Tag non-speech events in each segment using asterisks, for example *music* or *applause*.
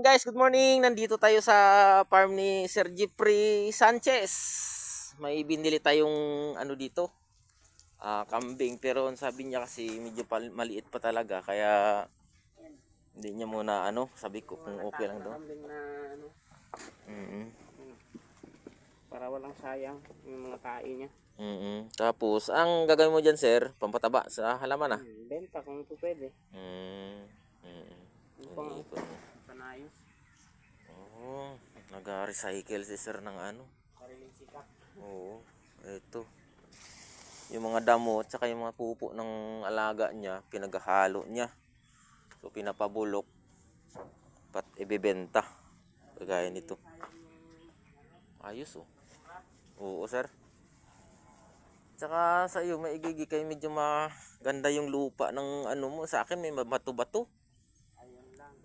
Guys, good morning. Nandito tayo sa farm ni Sir Jeffrey Sanchez. May binili tayong ano dito, ah, kambing. Pero sabi niya kasi medyo maliit pa talaga. Kaya hindi niya muna ano, sabi ko kung okay lang daw. Kambing na ano, Mm para walang sayang yung mga kain niya. mm Tapos, ang gagawin mo dyan, sir, pampataba sa halaman ah. Hmm, Benta kung pwede. Mm mm Ano pang Panayos. Oo, nag-recycle si sir ng ano. Sariling sikap. Oo, ito. Yung mga damo at saka yung mga pupo ng alaga niya, pinaghalo niya. So pinapabulok pat ibebenta. Kagaya nito. Ayos oh. Oo, sir. Tsaka sa iyo, maigigi kayo medyo maganda yung lupa ng ano mo. Sa akin may bato-bato.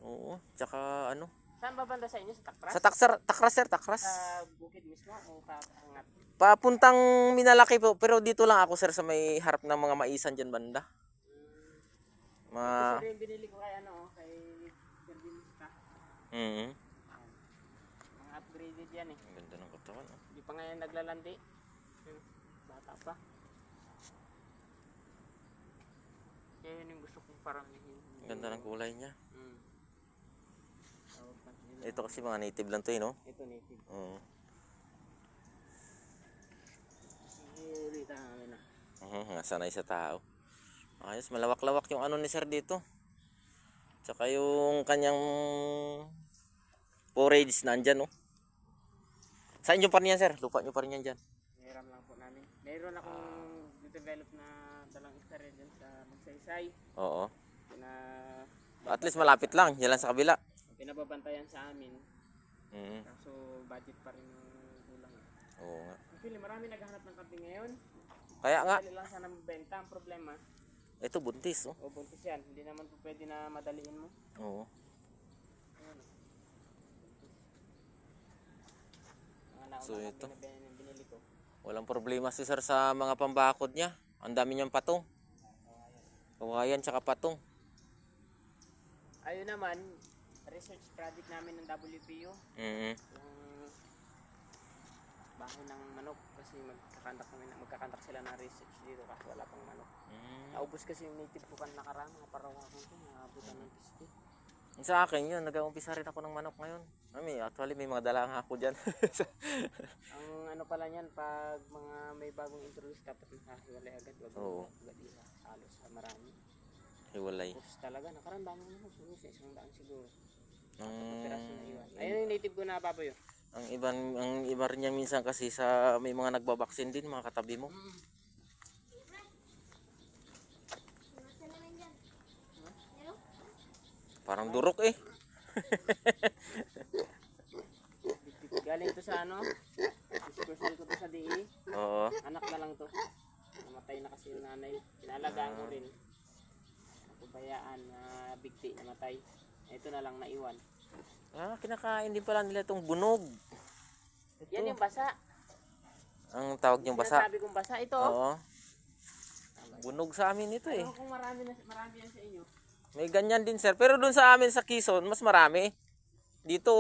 Oo, tsaka ano. Saan ba banda sa inyo? Sa Takpras? Sa taksar, takras sir, takras. Sa bukid mismo o paangat? Papuntang Minalaki po, pero dito lang ako sir sa may harap ng mga maisan dyan banda. Ma Ito yung binili ko kay ano, kay Servinista. mm Mga upgraded yan eh. Ang ganda ng katawan. oh. Hindi pa ngayon naglalandi. Hmm, Bata pa. Kaya yun yung gusto kong paramihin. Ang ganda ng kulay niya. Hmm. Ito kasi mga native lang to eh, no? Ito native. Oo. Ulit namin na. Uh sanay sa tao. Ayos, malawak-lawak yung ano ni sir dito. Tsaka yung kanyang forage nandyan, no? Saan nyo pa rin yan, sir? Lupa nyo pa rin yan dyan. Meron lang po namin. Meron akong develop na dalang isa rin dyan sa Magsaysay. Oo. Na At least malapit lang. Yan lang sa kabila. Pinababantayan sa amin. Mm. Kaso budget pa rin kulang. Oo nga. Actually, marami naghahanap ng kape ngayon. Kaya nga, Dali lang sana mabenta. Ang problema, ito buntis, oh. o buntis yan. Hindi naman po pwede na madaliin mo. Oo. Mga nauna So, lang ito. binibili- binili ko. Walang problema si sir sa mga pambakod niya. Ang dami niyang patong. Kawayan tsaka patong. Ayun naman, research project namin ng WPU. Mm yung bahay ng manok kasi magkakandak kami na magkakandak sila ng research dito kasi wala pang manok. Naubos kasi yung native ko kan nakaraan, mga parawakan ko, naabutan ng 50. Sa akin yun, nag-uumpisa rin ako ng manok ngayon. Mami, actually may mga dalang ako dyan. *laughs* Ang ano pala niyan, pag mga may bagong introduce dapat nakahiwalay agad, wag Oo. agad isa, halos sa marami. Hiwalay. Tapos talaga, nakaraan dami mo, sumis sa isang daan siguro. Ang, na iwan. Ayun yung native ko na baboy. oh. ang ibang ang iba rin niya minsan kasi sa may mga nagbabaksin din mga katabi mo. Parang durok eh. *laughs* Galing to sa ano, dispersal ko to sa DE. Oo. Anak na lang to. Namatay na kasi yung nanay. Pinalagaan ko rin. Napabayaan na bigti namatay. Ito na lang naiwan. Ah, kinakain din pala nila itong bunog. Yan yung basa. Ang tawag niyong basa. Sabi kong basa ito. Oo. Bunog sa amin ito eh. Ano kung marami na marami yan sa inyo? May ganyan din sir. Pero dun sa amin sa Quezon, mas marami. Dito,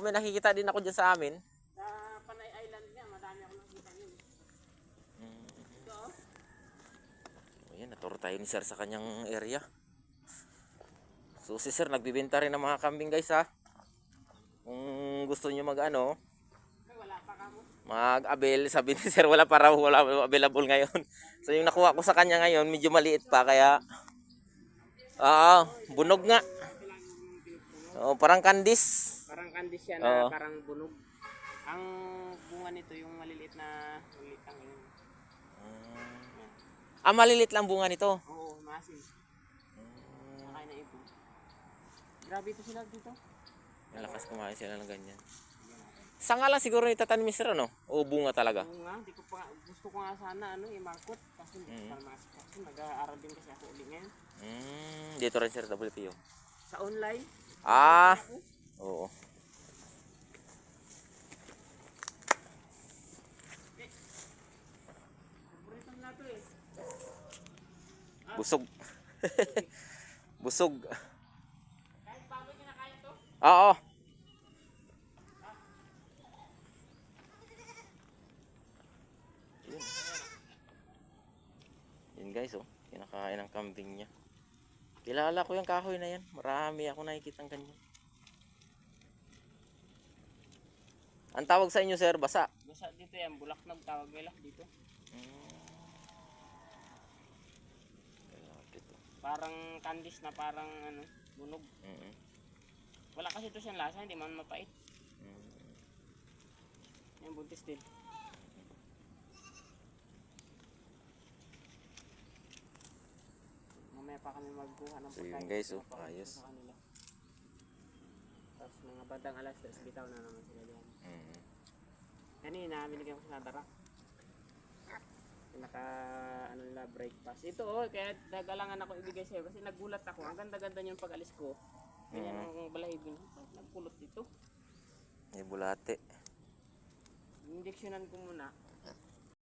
may nakikita din ako dyan sa amin. Sa Panay Island niya, madami ako nakita yun. Ito oh. Ayan, naturo tayo ni sir sa kanyang area. So si sir, nagbibenta rin ng mga kambing guys ha. Kung gusto niyo mag ano, Ay, wala pa ka mo. mag-avail, sabi ni sir, wala para wala available ngayon. *laughs* So yung nakuha ko sa kanya ngayon, medyo maliit pa, kaya, ah, bunog nga. Oh, parang kandis. Parang kandis yan na parang bunog. Ang bunga nito yung maliliit na maliliit lang yun. Ah, malilit lang bunga nito. Oo, masin. Nakain na ito. Grabe ito sila dito. Malakas kumain sila ng ganyan. Sanga lang siguro itatanim ni sir, ano? O bunga talaga. Oo nga, di ko pa, gusto ko nga sana ano, i-market. Kasi Mm. para mas, kasi nag-aaral din kasi ako uli ngayon. Mm, dito rin sir, WPO. Sa online, Ah, oo. paborito na *laughs* Oo. Yun. Yun guys oh. Kinakain ng kambing niya. Kilala ko yung kahoy na yan. Marami ako nakikita ng ganyan. Ang tawag sa inyo sir, basa. Basa dito yan. Bulak na tawag nila dito. Hmm. Parang kandis na parang ano, bunog. Mm -hmm. Wala kasi ito siyang lasa, hindi man mapait. Mm. Yan, buntis din. Mamaya pa kami magkuha ng So, yun guys, oh, ayos. Tapos mga bandang alas, tapos bitaw na naman sila diyan. Mm. Kanina, binigyan ko sa Darak. Naka, ano nila, breakfast. Ito, oh, kaya nagalangan ako ibigay sa'yo kasi nagulat ako. Ang ganda-ganda niyo pag-alis ko. Ganyan ang balahibin. Nagpulot ito. May bulate. Injeksyonan ko muna.